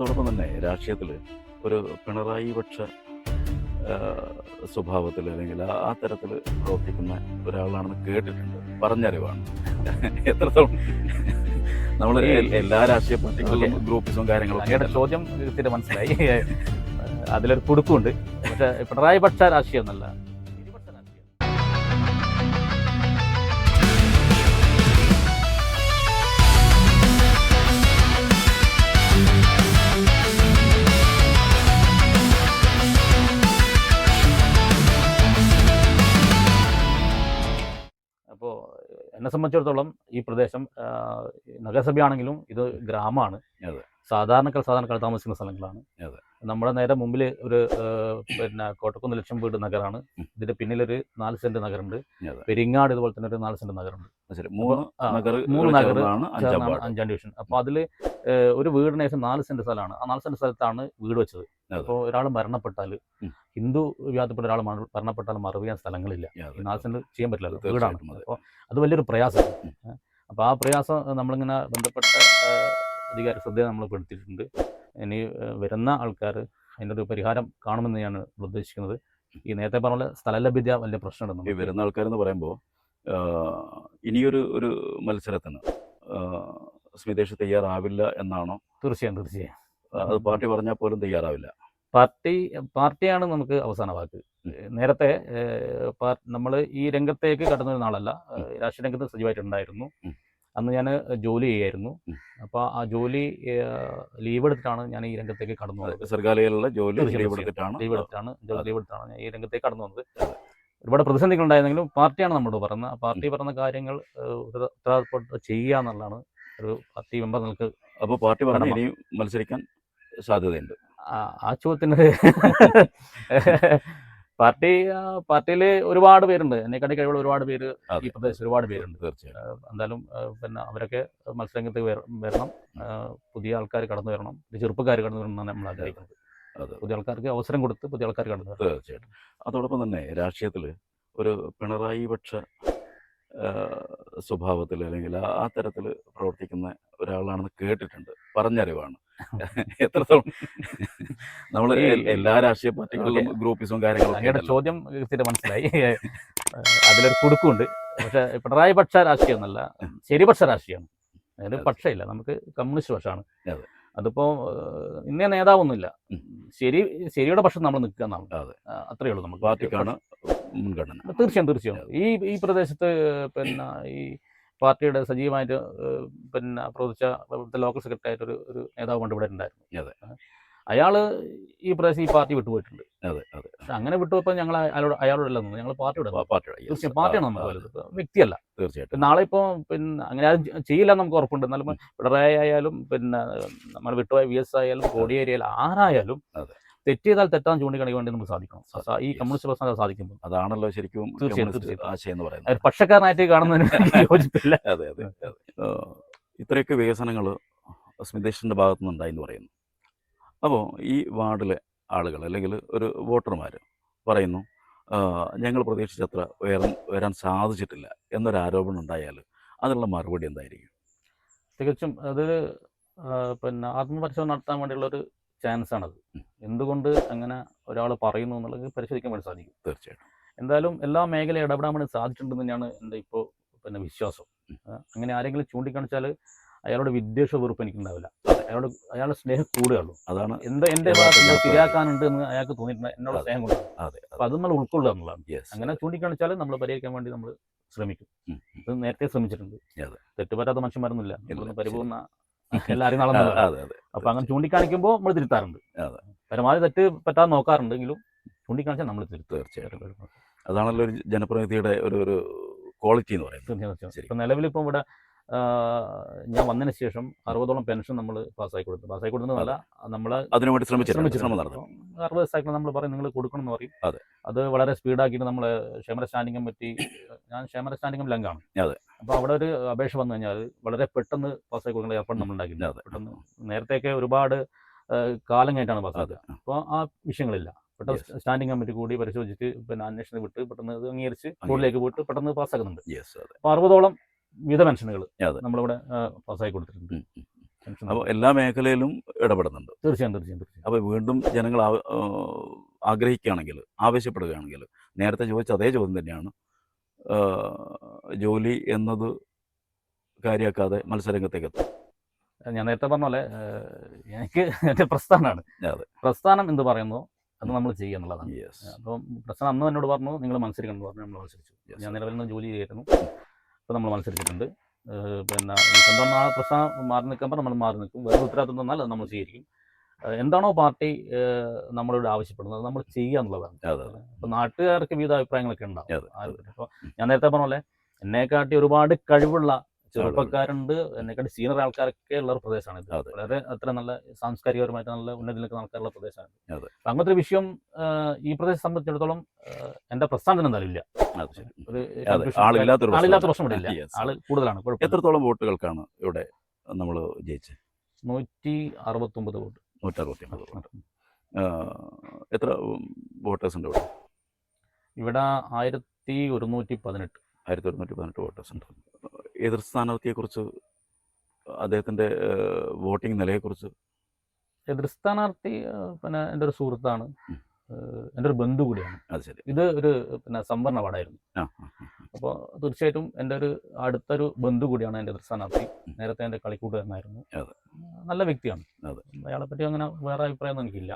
അതോടൊപ്പം തന്നെ രാഷ്ട്രീയത്തിൽ ഒരു പിണറായി പക്ഷ സ്വഭാവത്തിൽ അല്ലെങ്കിൽ ആ- തരത്തിൽ പ്രവർത്തിക്കുന്ന ഒരാളാണെന്ന് കേട്ടിട്ടുണ്ട്. പറഞ്ഞറിവാണ്. എത്രത്തോളം നമ്മൾ എല്ലാ രാഷ്ട്രീയ പാർട്ടികളിലും ഗ്രൂപ്പിസും കാര്യങ്ങളും ചോദ്യം കൃത്യമായിട്ട് മനസ്സിലായി. അതിലൊരു കുടുക്കുണ്ട്. പക്ഷെ പിണറായി പക്ഷ രാഷ്ട്രീയം എന്നല്ല. എന്നെ സംബന്ധിച്ചിടത്തോളം ഈ പ്രദേശം നഗരസഭയാണെങ്കിലും ഇത് ഗ്രാമമാണ് അതെ. സാധാരണക്കാർ സാധാരണക്കാർ താമസിക്കുന്ന സ്ഥലങ്ങളാണ് അതെ. നമ്മുടെ നേരെ മുമ്പിൽ ഒരു പിന്നെ കോട്ടക്കുന്ന് ലക്ഷം വീട് നഗരമാണ് ഇതിന്റെ പിന്നിലൊരു നാല് സെന്റ് നഗരമുണ്ട്. പെരിങ്ങാട് ഇതുപോലെ തന്നെ ഒരു നാല് സെന്റ് നഗരമുണ്ട്. മൂന്ന് നഗർ അഞ്ചാം ഡിവിഷൻ. അപ്പൊ അതിൽ ഒരു വീടിന് ശേഷം നാല് സെന്റ് സ്ഥലമാണ്. ആ നാല് സെന്റ് സ്ഥലത്താണ് വീട് വെച്ചത്. അപ്പോൾ ഒരാൾ മരണപ്പെട്ടാൽ ഹിന്ദു വിഭാഗത്തിൽപ്പെട്ട ഒരാൾ മരണപ്പെട്ടാൽ മറവ് ചെയ്യാൻ സ്ഥലങ്ങളില്ല. നാല് സെന്റ് ചെയ്യാൻ പറ്റില്ല. വീടാണ്. അപ്പോൾ അത് വലിയൊരു പ്രയാസം. അപ്പൊ അപ്പോൾ ആ പ്രയാസം നമ്മളിങ്ങനെ ബന്ധപ്പെട്ട അധികാര ശ്രദ്ധയെ നമ്മൾ പെടുത്തിയിട്ടുണ്ട്. ഇനി വരുന്ന ആൾക്കാർ അതിന്റെ ഒരു പരിഹാരം കാണുമെന്ന് ഞാൻ ഉദ്ദേശിക്കുന്നത്. ഈ നേരത്തെ പറഞ്ഞ സ്ഥല ലഭ്യത വലിയ പ്രശ്നമുണ്ടെന്ന് ഈ. വരുന്ന ആൾക്കാരെന്ന് പറയുമ്പോൾ ഇനിയൊരു ഒരു മത്സരത്തിന് സ്മിതേഷ് തയ്യാറാവില്ല എന്നാണോ? തീർച്ചയായും തീർച്ചയായും. അത് പാർട്ടി പറഞ്ഞാൽ പോലും തയ്യാറാവില്ല. പാർട്ടി പാർട്ടിയാണ് നമുക്ക് അവസാന വാക്ക്. നേരത്തെ നമ്മൾ ഈ രംഗത്തേക്ക് കടന്നൊരു നാളല്ല. രാഷ്ട്രീയ രംഗത്ത് സജീവമായിട്ടുണ്ടായിരുന്നു. അന്ന് ഞാൻ ജോലി ചെയ്യായിരുന്നു. അപ്പോൾ ആ ജോലി ലീവ് എടുത്തിട്ടാണ് ഞാൻ ഈ രംഗത്തേക്ക് കടന്നു വന്നത്. സർഗാലയിലുള്ള ജോലി ലീവ് എടുത്തിട്ടാണ് ലീവ് എടുത്താണ് ലീവ് എടുത്താണ് ഞാൻ ഈ രംഗത്തേക്ക് കടന്നു വന്നത്. ഒരുപാട് പ്രതിസന്ധികൾ ഉണ്ടായിരുന്നെങ്കിലും പാർട്ടിയാണ് നമ്മളോട് പറയുന്നത്. ആ പാർട്ടി പറഞ്ഞ കാര്യങ്ങൾ ഏഹ്, ഉത്തര- ഉത്തരവാദിത്തപ്പെട്ട് ചെയ്യുക എന്നുള്ളതാണ് ഒരു പാർട്ടി മെമ്പർ നിങ്ങൾക്ക് അപ്പോൾ പാർട്ടി പറഞ്ഞ. ഇനിയും മത്സരിക്കാൻ സാധ്യതയുണ്ട്. ആ- ആ ചോദ്യത്തിന് പാർട്ടി പാർട്ടിയിൽ ഒരുപാട് പേരുണ്ട്. എന്നെക്കാട്ടി കഴിവുള്ള ഒരുപാട് പേര് ഈ. പ്രദേശത്ത് ഒരുപാട് പേരുണ്ട്. തീർച്ചയായും. എന്തായാലും പിന്നെ അവരൊക്കെ മത്സരരംഗത്ത് വര- വരണം. പുതിയ ആൾക്കാർ കടന്നു വരണം. ചെറുപ്പക്കാർ കടന്നു വരണം എന്നാണ് നമ്മൾ ആഗ്രഹിക്കുന്നത്. പുതിയ ആൾക്കാർക്ക് അവസരം കൊടുത്ത് പുതിയ ആൾക്കാർ കടന്നു തീർച്ചയായിട്ടും. അതോടൊപ്പം തന്നെ രാഷ്ട്രീയത്തിൽ ഒരു പിണറായി പക്ഷ സ്വഭാവത്തിൽ അല്ലെങ്കിൽ ആ- തരത്തിൽ പ്രവർത്തിക്കുന്ന ഒരാളാണെന്ന് കേട്ടിട്ടുണ്ട്. പറഞ്ഞറിവാണ്. എത്രത്തോളം നമ്മൾ എല്ലാ രാഷ്ട്രീയ പാർട്ടികളിലും ഗ്രൂപ്പിസും കാര്യങ്ങളും ചോദ്യം മനസ്സിലായി. അതിലൊരു കുടുക്കുണ്ട്. പക്ഷെ പിണറായി പക്ഷ രാഷ്ട്രീയം എന്നല്ല ശരിപക്ഷ രാഷ്ട്രീയമാണ് അതായത് പക്ഷയില്ല. നമുക്ക് കമ്മ്യൂണിസ്റ്റ് പക്ഷമാണ് അതെ. അതിപ്പോ ഇന്ന നേതാവൊന്നുമില്ല. ശരി ശരിയുടെ പക്ഷം നമ്മൾ നിൽക്കുക എന്നാണ്. അത്രയേ ഉള്ളൂ നമുക്ക് പാർട്ടിക്കാണ് മുൻഗണന. തീർച്ചയായും തീർച്ചയായും. ഈ ഈ പ്രദേശത്ത് പിന്നെ ഈ പാർട്ടിയുടെ സജീവമായിട്ട് പിന്നെ പ്രവർത്തിച്ച ലോക്കൽ സെക്രട്ടറി ആയിട്ട് ഒരു ഒരു നേതാവ് ഇവിടെ ഉണ്ടായിരുന്നു. അയാൾ ഈ പ്രദേശം ഈ പാർട്ടി വിട്ടുപോയിട്ടുണ്ട്. അതെ അതെ. പക്ഷെ അങ്ങനെ വിട്ടുപോയപ്പോൾ ഞങ്ങൾ അയാളോട് അയാളോടല്ല നിന്നത്. ഞങ്ങൾ പാർട്ടിയുടെ തീർച്ചയായും പാർട്ടിയാണ് നമ്മൾ വലുത്. വ്യക്തിയല്ല. തീർച്ചയായിട്ടും. നാളെ ഇപ്പോൾ പിന്നെ അങ്ങനെ ആരും ചെയ്യില്ല നമുക്ക് ഉറപ്പുണ്ട്. എന്നാലും പിണറായി ആയാലും പിന്നെ നമ്മൾ വിട്ടുപോയ വി എസ് ആയാലും കോടിയേരി ആയാലും ആരായാലും. തെറ്റ് ചെയ്താൽ തെറ്റാൻ ചൂണ്ടിക്കാണിക്കാൻ വേണ്ടി നമുക്ക് സാധിക്കണം. ഈ കമ്മ്യൂണിസ്റ്റ് പ്രസ്ഥാനം സാധിക്കുമ്പോൾ. അതാണല്ലോ ശരിക്കും തീർച്ചയായും, കമ്മ്യൂണിസ്റ്റ് തീർച്ചയായും. ആശയം എന്ന് പറയുന്നത്. പക്ഷക്കാരനായിട്ട് കാണുന്നതിന് യോജിപ്പില്ല. അതെ അതെ ഇത്രയൊക്കെ വികസനങ്ങൾ സ്മിതേഷിന്റെ ഭാഗത്തുനിന്ന് ഉണ്ടായി എന്ന് പറയുന്നു. അപ്പോൾ ഈ വാർഡിലെ ആളുകൾ അല്ലെങ്കിൽ ഒരു വോട്ടർമാർ പറയുന്നു ഞങ്ങൾ പ്രതീക്ഷിച്ചത്ര ഉയരാൻ വരാൻ സാധിച്ചിട്ടില്ല എന്നൊരു ആരോപണം ഉണ്ടായാൽ അതിനുള്ള മറുപടി എന്തായിരിക്കും? തികച്ചും അത് പിന്നെ ആത്മപരിശോധന നടത്താൻ വേണ്ടിയുള്ള ഒരു ചാൻസ് ആണത്. എന്തുകൊണ്ട് അങ്ങനെ ഒരാൾ പറയുന്നു എന്നുള്ളത് പരിശോധിക്കാൻ വേണ്ടി സാധിക്കും. തീർച്ചയായിട്ടും. എന്തായാലും എല്ലാ മേഖലയും ഇടപെടാൻ വേണ്ടി സാധിച്ചിട്ടുണ്ടെന്ന് തന്നെയാണ് എന്റെ ഇപ്പോൾ പിന്നെ വിശ്വാസം. അങ്ങനെ ആരെങ്കിലും ചൂണ്ടിക്കാണിച്ചാൽ അയാളുടെ വിദ്വേഷ വെറുപ്പ് എനിക്കുണ്ടാവില്ല. അയാളോട് അയാളുടെ സ്നേഹം കൂടുകയുള്ളൂ അതാണ് എന്താ എന്റെ ജനപ്രതിനിധി. ശരിയാക്കാനുണ്ട് എന്ന് അയാൾക്ക് തോന്നിയിട്ടുണ്ട് എന്നോട്. സ്നേഹം കൊടുക്കും അതെ അപ്പോൾ അത് നമ്മൾ ഉൾക്കൊള്ളുക എന്നുള്ളതാണ്. അങ്ങനെ ചൂണ്ടിക്കാണിച്ചാൽ നമ്മൾ പരിഹരിക്കാൻ വേണ്ടി നമ്മൾ ശ്രമിക്കും. ഇത് നേരത്തെ ശ്രമിച്ചിട്ടുണ്ട്. തെറ്റുപറ്റാത്ത മനുഷ്യന്മാരൊന്നുമില്ല. നമ്മളൊന്ന് പരിപൂർണ എല്ലാവരും നടന്നത് അതെ അതെ അപ്പൊ അങ്ങനെ ചൂണ്ടിക്കാണിക്കുമ്പോൾ നമ്മൾ തിരുത്താറുണ്ട്. പരമാവധി തെറ്റ് പറ്റാതെ നോക്കാറുണ്ടെങ്കിലും ചൂണ്ടിക്കാണിച്ചാൽ നമ്മൾ തിരുത്തും. തീർച്ചയായിട്ടും. അതാണല്ലോ ഒരു ജനപ്രതിനിധിയുടെ ഒരു ഒരു ക്വാളിറ്റി എന്ന് പറയുന്നത്. ഇപ്പൊ നിലവിൽ ഇപ്പം ഇവിടെ ഞാൻ വന്നതിന് ശേഷം അറുപതോളം പെൻഷൻ നമ്മൾ പാസ്സാക്കി കൊടുത്തു. പാസ്സാക്കി കൊടുക്കുന്നതല്ല നമ്മൾ അതിനുവേണ്ടി ശ്രമിച്ചിട്ടുണ്ട് ശ്രമം നടന്നു. അറുപത് ദിവസമായിട്ട് നമ്മൾ പറയും നിങ്ങൾ കൊടുക്കണം എന്ന് പറയും. അതെ. വളരെ സ്പീഡാക്കിയിട്ട് നമ്മൾ ക്ഷേമര സ്റ്റാൻഡിങ്ങും പറ്റി ഞാൻ ക്ഷേമര സ്റ്റാൻഡിങ്ങും ലങ്കാണ്. അപ്പോൾ അവിടെ ഒരു അപേക്ഷ വന്നു കഴിഞ്ഞാൽ വളരെ പെട്ടെന്ന് പാസ്സാക്കി കൊടുക്കേണ്ട ഏർപ്പാട് നമ്മൾ ഉണ്ടാക്കിയില്ല. പെട്ടെന്ന് നേരത്തെയൊക്കെ ഒരുപാട് കാലം കഴിഞ്ഞിട്ടാണ് പാസ്സാക്കുക. അപ്പോൾ ആ വിഷയങ്ങളില്ല. പെട്ടെന്ന് സ്റ്റാൻഡിങ് സ്റ്റാൻഡിംഗ് കമ്മിറ്റി കൂടി പരിശോധിച്ചിട്ട് പിന്നെ അന്വേഷണം വിട്ട് പെട്ടെന്ന് അംഗീകരിച്ച് സ്കൂളിലേക്ക് പോയിട്ട് പെട്ടെന്ന് പാസ്സാക്കുന്നുണ്ട്. അപ്പോൾ അറുപതോളം വിധ പെൻഷനുകൾ. നമ്മളിവിടെ പാസ്സായി പാസ്സാക്കി കൊടുത്തിട്ടുണ്ട്. അപ്പോൾ എല്ലാ മേഖലയിലും ഇടപെടുന്നുണ്ട്. തീർച്ചയായും തീർച്ചയായും തീർച്ചയായും. അപ്പോൾ വീണ്ടും ജനങ്ങൾ ആഗ്രഹിക്കുകയാണെങ്കിൽ ആവശ്യപ്പെടുകയാണെങ്കിൽ നേരത്തെ ചോദിച്ച അതേ ചോദ്യം തന്നെയാണ്. ജോലി എന്നത് കാര്യമാക്കാതെ മത്സരരംഗത്തേക്ക് എത്തും ഞാൻ നേരത്തെ പറഞ്ഞ പോലെ എനിക്ക് എന്റെ പ്രസ്ഥാനമാണ്. പ്രസ്ഥാനം എന്ന് പറയുന്നു അത് നമ്മൾ ചെയ്യുക എന്നുള്ളതാണ്. അപ്പം പ്രസ്ഥാനം അന്ന് എന്നോട് പറഞ്ഞു നിങ്ങൾ മത്സരിക്കണം എന്ന് പറഞ്ഞു നമ്മൾ മത്സരിച്ചു. ഞാൻ. നിലവിൽ നിന്ന് ജോലി ചെയ്യായിരുന്നു അപ്പോൾ നമ്മൾ മത്സരിച്ചിട്ടുണ്ട്. പിന്നെ സ്വന്തം ആ പ്രശ്നം മാറി നിൽക്കുമ്പോൾ നമ്മൾ മാറി നിൽക്കും. വേറെ ഉത്തരവാദിത്വം തന്നാൽ അത് നമ്മൾ സ്വീകരിക്കും. എന്താണോ പാർട്ടി നമ്മളോട് ആവശ്യപ്പെടുന്നത് അത് നമ്മൾ ചെയ്യുക എന്നുള്ളതാണ്. അപ്പോൾ നാട്ടുകാർക്ക് വിവിധ അഭിപ്രായങ്ങളൊക്കെ ഉണ്ടാവും. അപ്പോൾ ഞാൻ നേരത്തെ പറഞ്ഞ പോലെ എന്നെക്കാട്ടി ഒരുപാട് കഴിവുള്ള ചെറുപ്പക്കാരുണ്ട് എന്നെക്കാട്ട് സീനിയർ ആൾക്കാരൊക്കെ ഉള്ള ഒരു പ്രദേശമാണ് ഇത്. വളരെ അത്ര നല്ല സാംസ്കാരികപരമായിട്ട് നല്ല ഉന്നതി നിൽക്കുന്ന ആൾക്കാരുള്ള പ്രദേശമാണ് അങ്ങനത്തെ ഒരു വിഷയം ഈ പ്രദേശം സംബന്ധിച്ചിടത്തോളം എന്റെ പ്രസ്ഥാനത്തിന് എന്തായാലും ഇല്ല. ആളില്ലാത്ത പ്രശ്നം പ്രശ്നം ഇവിടെ ഇല്ല ആൾ കൂടുതലാണ് എത്രത്തോളം വോട്ടുകൾക്കാണ് ഇവിടെ നമ്മൾ ജയിച്ചത്? നൂറ്റി അറുപത്തൊമ്പത് വോട്ട്. നൂറ്ററുപത്തി ഒമ്പത് വോട്ട് എത്ര വോട്ടേഴ്സ് ഉണ്ട് ഇവിടെ? ഇവിടെ ആയിരത്തി ഒരുന്നൂറ്റി പതിനെട്ട്. ആയിരത്തി ഒരുന്നൂറ്റി പതിനെട്ട് വോട്ടേഴ്സ് ഉണ്ട്. എതിർ സ്ഥാനാർത്ഥിയെക്കുറിച്ച് അദ്ദേഹത്തിന്റെ വോട്ടിംഗ് നിലയെക്കുറിച്ച്? എതിർ സ്ഥാനാർത്ഥി പിന്നെ എന്റെ ഒരു സുഹൃത്താണ്. എന്റെ ഒരു ബന്ധു കൂടിയാണ്. അത് ശരി. ഇത് ഒരു പിന്നെ സംവരണ വാർഡായിരുന്നു. അപ്പോൾ തീർച്ചയായിട്ടും എന്റെ ഒരു അടുത്തൊരു ബന്ധു കൂടിയാണ് എന്റെ എതിർ സ്ഥാനാർത്ഥി. നേരത്തെ എന്റെ കളിക്കൂട്ടുകാരനായിരുന്നു തന്നായിരുന്നു നല്ല വ്യക്തിയാണ്. അയാളെ പറ്റി അങ്ങനെ വേറെ അഭിപ്രായമൊന്നും എനിക്കില്ല.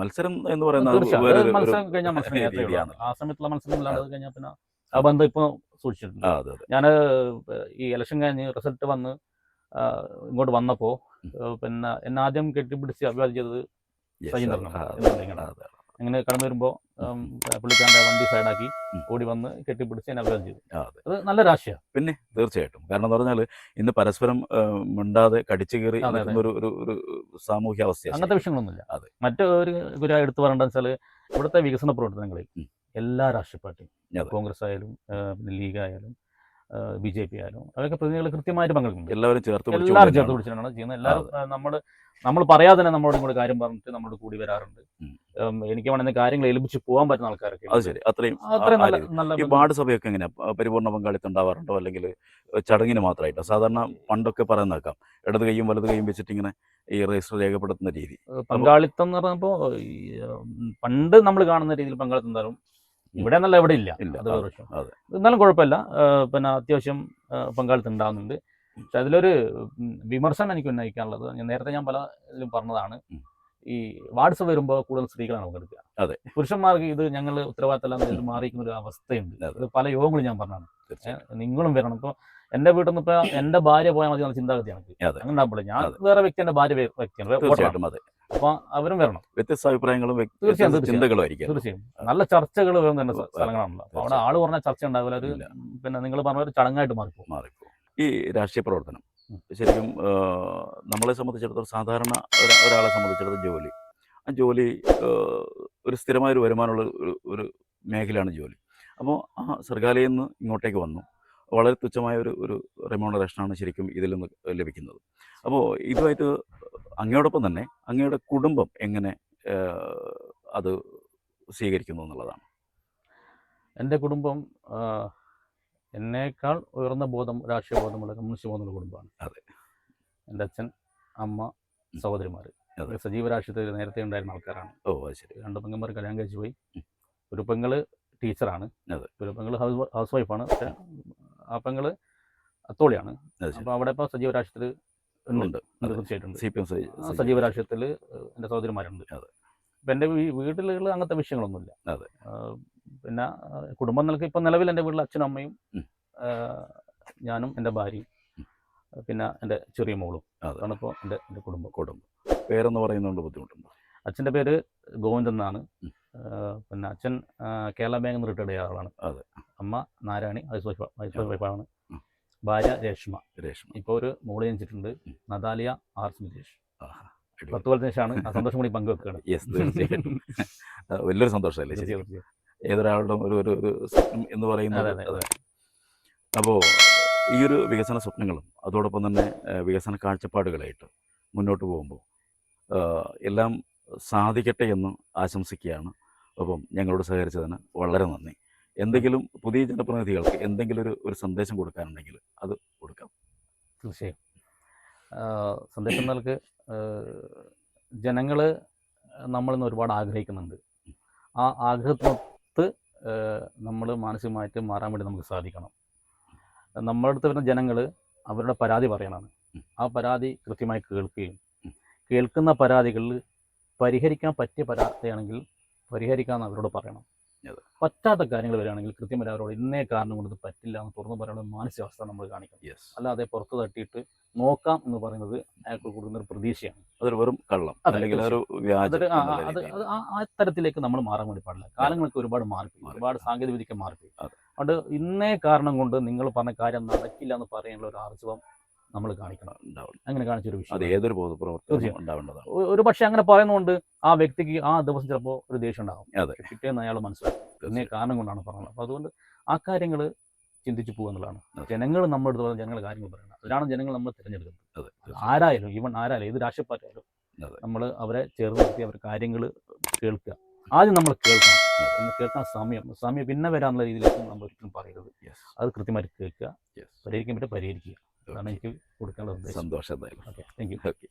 മത്സരം എന്ന് പറയുന്നത് മത്സരം കഴിഞ്ഞാൽ മത്സരം ആ സമയത്തുള്ള മത്സരം അല്ലാതെ കഴിഞ്ഞാൽ പിന്നെ ആ ബന്ധം ഇപ്പോൾ സൂക്ഷിച്ചിട്ടുണ്ട്. ഞാൻ ഈ ഇലക്ഷൻ കഴിഞ്ഞ് റിസൾട്ട് വന്ന് ഇങ്ങോട്ട് വന്നപ്പോൾ പിന്നെ എന്നെ ആദ്യം കെട്ടിപ്പിടിച്ച് അഭിവാദ്യം ചെയ്തത്. അങ്ങനെ കടന്നു വരുമ്പോൾ പുള്ളിക്കാരന്റെ വണ്ടി സൈഡാക്കി. ഓടി വന്ന് കെട്ടിപ്പിടിച്ച് എന്നെ അഭിവാദ്യം ചെയ്തു. അത്. നല്ല രാശിയാണ് പിന്നെ തീർച്ചയായിട്ടും. കാരണം എന്ന് പറഞ്ഞാൽ ഇന്ന് പരസ്പരം മിണ്ടാതെ കടിച്ചു കയറി. ഒരു ഒരു സാമൂഹ്യ അവസ്ഥ അങ്ങനത്തെ വിഷയങ്ങളൊന്നുമില്ല. അതെ. മറ്റൊരു ഗുരു എടുത്തു പറയേണ്ടത് വെച്ചാൽ ഇവിടുത്തെ വികസന പ്രവർത്തനങ്ങളിൽ. എല്ലാ രാഷ്ട്രീയ പാർട്ടിയും കോൺഗ്രസ് ആയാലും ലീഗ് ആയാലും ബി ജെ പി ആയാലും അതൊക്കെ പ്രതിനിധികൾ കൃത്യമായിട്ട് പങ്കെടുക്കും എല്ലാവരും ചേർത്ത് എല്ലാവരും ചേർത്ത് പിടിച്ചിട്ടാണ് ചെയ്യുന്നത്. എല്ലാവരും നമ്മൾ നമ്മൾ പറയാതെ തന്നെ നമ്മളോട് കൂടെ കാര്യം പറഞ്ഞിട്ട് നമ്മളോട് കൂടി വരാറുണ്ട്. എനിക്ക് വേണമെങ്കിൽ കാര്യങ്ങൾ എലിപ്പിച്ച് പോകാൻ പറ്റുന്ന ആൾക്കാരൊക്കെ അത് ശരി. അത്രയും അത്രയും നല്ല നല്ല ഈ വാർഡ് സഭയൊക്കെ എങ്ങനെ പരിപൂർണ പരിപൂർണ പങ്കാളിത്തം ഉണ്ടാവാറുണ്ടോ? അല്ലെങ്കിൽ ചടങ്ങിന് മാത്രമായിട്ടോ? സാധാരണ പണ്ടൊക്കെ പറയുന്ന കേൾക്കാം ഇടത് കൈയും വലത് കൈയും വെച്ചിട്ട് ഇങ്ങനെ ഈ രജിസ്റ്റർ രേഖപ്പെടുത്തുന്ന രീതി. പങ്കാളിത്തം എന്ന് പറഞ്ഞപ്പോൾ പണ്ട് നമ്മൾ കാണുന്ന രീതിയിൽ പങ്കാളിത്തം എന്തായാലും ഇവിടെ നല്ല ഇവിടെ ഇല്ല. ഇല്ല. അത് വേറെ വിഷയം. അതെ. എന്നാലും കുഴപ്പമില്ല. പിന്നെ അത്യാവശ്യം പങ്കാളിത്തം ഉണ്ടാകുന്നുണ്ട് പക്ഷെ അതിലൊരു വിമർശനം എനിക്ക് ഉന്നയിക്കാനുള്ളത് ഞാൻ നേരത്തെ ഞാൻ പല ഇതിലും പറഞ്ഞതാണ്. ഈ വാട്സ് വരുമ്പോൾ കൂടുതൽ സ്ത്രീകളാണ് പങ്കെടുക്കുക. അതെ. പുരുഷന്മാർക്ക് ഇത് ഞങ്ങൾ ഉത്തരവാദിത്തമല്ല മാറിയിരിക്കുന്ന ഒരു അവസ്ഥയുണ്ട്. അതെ. പല യോഗങ്ങളും ഞാൻ പറഞ്ഞതാണ്. നിങ്ങളും വരണം. ഇപ്പോൾ എന്റെ വീട്ടിൽ നിന്ന് ഇപ്പൊ എന്റെ ഭാര്യ പോയാൽ മതി എന്നുള്ള ചിന്താഗതിയാണ്. അങ്ങനെ ഉണ്ടാകുമ്പോൾ ഞാൻ വേറെ വ്യക്തി എന്റെ ഭാര്യ വ്യക്തിയാണ്. അതെ അപ്പോൾ അവരും വരണം. വ്യത്യസ്ത അഭിപ്രായങ്ങളും തീർച്ചയായും. ചിന്തകളും ആയിരിക്കും തീർച്ചയായും. നല്ല ചർച്ചകൾ വേണം തന്നെ സ്ഥ- സ്ഥലങ്ങളാണല്ലോ. അപ്പോൾ അവിടെ ആൾ പറഞ്ഞ ചർച്ച ഉണ്ടാവില്ല. ഒരു പിന്നെ നിങ്ങൾ പറഞ്ഞ ഒരു ചടങ്ങായിട്ട് മാറിപ്പോ മാറിപ്പോ ഈ രാഷ്ട്രീയ പ്രവർത്തനം. ശരിക്കും നമ്മളെ സംബന്ധിച്ചിടത്തോളം സാധാരണ ഒരാളെ സംബന്ധിച്ചിടത്തോളം ജോലി. ആ ജോലി ഒരു സ്ഥിരമായ ഒരു വരുമാനമുള്ള ഒരു ഒരു മേഖലയാണ് ജോലി. അപ്പോൾ ആ സർഗാലയിൽ നിന്ന് ഇങ്ങോട്ടേക്ക് വന്നു. വളരെ തുച്ഛമായ ഒരു ഒരു റെമ്യൂണറേഷനാണ് ശരിക്കും ഇതിൽ നിന്ന് ലഭിക്കുന്നത്. അപ്പോൾ ഇതുമായിട്ട് അങ്ങയോടൊപ്പം തന്നെ അങ്ങയുടെ കുടുംബം എങ്ങനെ അത് സ്വീകരിക്കുന്നു എന്നുള്ളതാണ്. എന്റെ കുടുംബം എന്നേക്കാൾ ഉയർന്ന ബോധം രാഷ്ട്രീയ ബോധമുള്ള കമ്മ്യൂണിസ്റ്റ് ബോധമുള്ള കുടുംബമാണ്. അതെ. എന്റെ അച്ഛൻ അമ്മ സഹോദരിമാർ. സജീവ രാഷ്ട്രീയത്തിൽ നേരത്തെ ഉണ്ടായിരുന്ന ആൾക്കാരാണ്. ഓ അത് ശരി. രണ്ട് പെങ്ങന്മാർ കല്യാണം കഴിച്ചു പോയി. ഒരു പെങ്ങൾ ടീച്ചറാണ്. അതെ. ഒരു പെങ്ങൾ ഹൗസ് ഹൗസ് വൈഫാണ്. പക്ഷെ ആ പെങ്ങൾ അത്തോളിയാണ്. അപ്പോൾ അവിടെ ഇപ്പോൾ സജീവ രാഷ്ട്രീയത്തിൽ ഉണ്ട് തീർച്ചയായിട്ടും ഉണ്ട്. സി പി എം സജീവ രാഷ്ട്രീയത്തിൽ എന്റെ സഹോദരിമാരുണ്ട്. അതെ. ഇപ്പം എന്റെ വീട്ടിലുള്ള അങ്ങനത്തെ വിഷയങ്ങളൊന്നുമില്ല. അതെ. പിന്നെ കുടുംബം നിലയ്ക്ക് ഇപ്പം നിലവിൽ എന്റെ വീട്ടിൽ അച്ഛനും അമ്മയും ഞാനും എന്റെ ഭാര്യയും പിന്നെ എന്റെ ചെറിയ മോളും അതെ. അതാണ് ഇപ്പോൾ എന്റെ എന്റെ കുടുംബം. കുടുംബം. പേരെന്ന് പറയുന്നതുകൊണ്ട് ബുദ്ധിമുട്ടുണ്ടോ. അച്ഛന്റെ പേര് ഗോവിന്ദൻ എന്നാണ്. പിന്നെ അച്ഛൻ കേരള ബാങ്കിൽ നിന്ന് റിട്ടയർഡ് ചെയ്ത ആളാണ്. അതെ. അമ്മ നാരായണി ഹൗസ് വൈഫ് ഹൗസ് വൈഫാണ്. ഭാര്യ രേഷ്മ. രേഷ്മ. ഇപ്പോൾ ഒരു മോൾ ജനിച്ചിട്ടുണ്ട്. നദാലിയ ആർ സ്മിതേഷ്. പത്ത് കൊല്ലത്തിന് ശേഷമാണ് ആ സന്തോഷം കൂടി പങ്കുവെക്കുകയാണ് യെസ് തീർച്ചയായിട്ടും. വലിയൊരു സന്തോഷമല്ലേ. ഏതൊരാളുടെ ഒരു ഒരു സ്വപ്നം എന്ന് പറയുന്നത് അപ്പോൾ ഈ ഒരു വികസന സ്വപ്നങ്ങളും അതോടൊപ്പം തന്നെ വികസന കാഴ്ചപ്പാടുകളായിട്ട് മുന്നോട്ട് പോകുമ്പോൾ എല്ലാം സാധിക്കട്ടെ എന്ന് ആശംസിക്കുകയാണ്. അപ്പം ഞങ്ങളോട് സഹകരിച്ചതിന് വളരെ നന്ദി. എന്തെങ്കിലും പുതിയ ജനപ്രതിനിധികൾക്ക് എന്തെങ്കിലും ഒരു ഒരു സന്ദേശം കൊടുക്കാനുണ്ടെങ്കിൽ അത് കൊടുക്കാം. തീർച്ചയായും. സന്ദേശം നൽകി ജനങ്ങൾ നമ്മളിൽ നിന്ന് ഒരുപാട് ആഗ്രഹിക്കുന്നുണ്ട്. ആ ആഗ്രഹത്തിനൊത്ത് നമ്മൾ മാനസികമായിട്ട് മാറാൻ വേണ്ടി നമുക്ക് സാധിക്കണം. നമ്മുടെ അടുത്ത് വരുന്ന ജനങ്ങൾ അവരുടെ പരാതി പറയണമെന്ന് ആ പരാതി കൃത്യമായി കേൾക്കുകയും കേൾക്കുന്ന പരാതികളിൽ പരിഹരിക്കാൻ പറ്റിയ പരാതിയാണെങ്കിൽ പരിഹരിക്കാമെന്ന് അവരോട് പറയണം. അതെ. പറ്റാത്ത കാര്യങ്ങൾ വരികയാണെങ്കിൽ കൃത്യമായി അവരോട് ഇന്നേ കാരണം കൊണ്ട് പറ്റില്ല എന്ന് തുറന്നു പറയാനുള്ള മാനസികാവസ്ഥ നമ്മൾ കാണിക്കണം. യെസ് അല്ലാതെ പുറത്ത് തട്ടിയിട്ട് നോക്കാം എന്ന് പറയുന്നത് അയാൾക്ക് കൊടുക്കുന്ന ഒരു പ്രതീക്ഷയാണ്. അതൊരു വെറും കള്ളം അല്ലെങ്കിൽ ഒരു അത് ആ- തരത്തിലേക്ക് നമ്മൾ മാറാൻ വേണ്ടി പാടില്ല. കാലങ്ങൾക്ക് ഒരുപാട് മാറി. ഒരുപാട് സാങ്കേതിക വിദ്യക്ക് മാറി അതുകൊണ്ട് ഇന്നേ കാരണം കൊണ്ട് നിങ്ങൾ പറഞ്ഞ കാര്യം നടക്കില്ല എന്ന് പറയാനുള്ള ഒരു ആർജവം നമ്മൾ കാണിക്കണം. അങ്ങനെ കാണിച്ചൊരു അത് വിഷയം ഏതൊരു പൊതുപ്രവർത്തനം. ഉണ്ടാവേണ്ടതാണ് ഒരു പക്ഷെ അങ്ങനെ പറയുന്നതുകൊണ്ട് ആ വ്യക്തിക്ക് ആ ദിവസം ചിലപ്പോൾ ഒരു ദേഷ്യം ഉണ്ടാകും കിട്ടിയെന്ന് അയാൾ മനസ്സിലാക്കും എന്നേ കാരണം കൊണ്ടാണ് പറഞ്ഞത് അപ്പോൾ അതുകൊണ്ട് ആ കാര്യങ്ങൾ ചിന്തിച്ചു പോകുക എന്നുള്ളതാണ് അതെ. ജനങ്ങൾ നമ്മുടെ അടുത്ത് പറഞ്ഞ ജനങ്ങൾ കാര്യങ്ങൾ പറയണം അതിലാണ് ജനങ്ങൾ നമ്മൾ തിരഞ്ഞെടുക്കുന്നത് അതെ. ആരായാലും ഈവൻ ആരായാലും ഏത് രാഷ്ട്രീയ അതെ. നമ്മൾ അവരെ ചേർന്ന് നിർത്തി അവർ കാര്യങ്ങൾ കേൾക്കുക ആദ്യം നമ്മൾ കേൾക്കണം അതെ. എന്ന് കേൾക്കാൻ സമയം സമയം പിന്നെ വരാനുള്ള രീതിയിലേക്ക് നമ്മൾ ഒരിക്കലും പറയരുത്. അത് കൃത്യമായിട്ട് കേൾക്കുക. പരിഹരിക്കാൻ പറ്റും പരിഹരിക്കുക അതാണ് എനിക്ക് കൊടുക്കാനുള്ള സന്തോഷം എന്തായാലും. ഓക്കെ. Thank you. ഓക്കെ.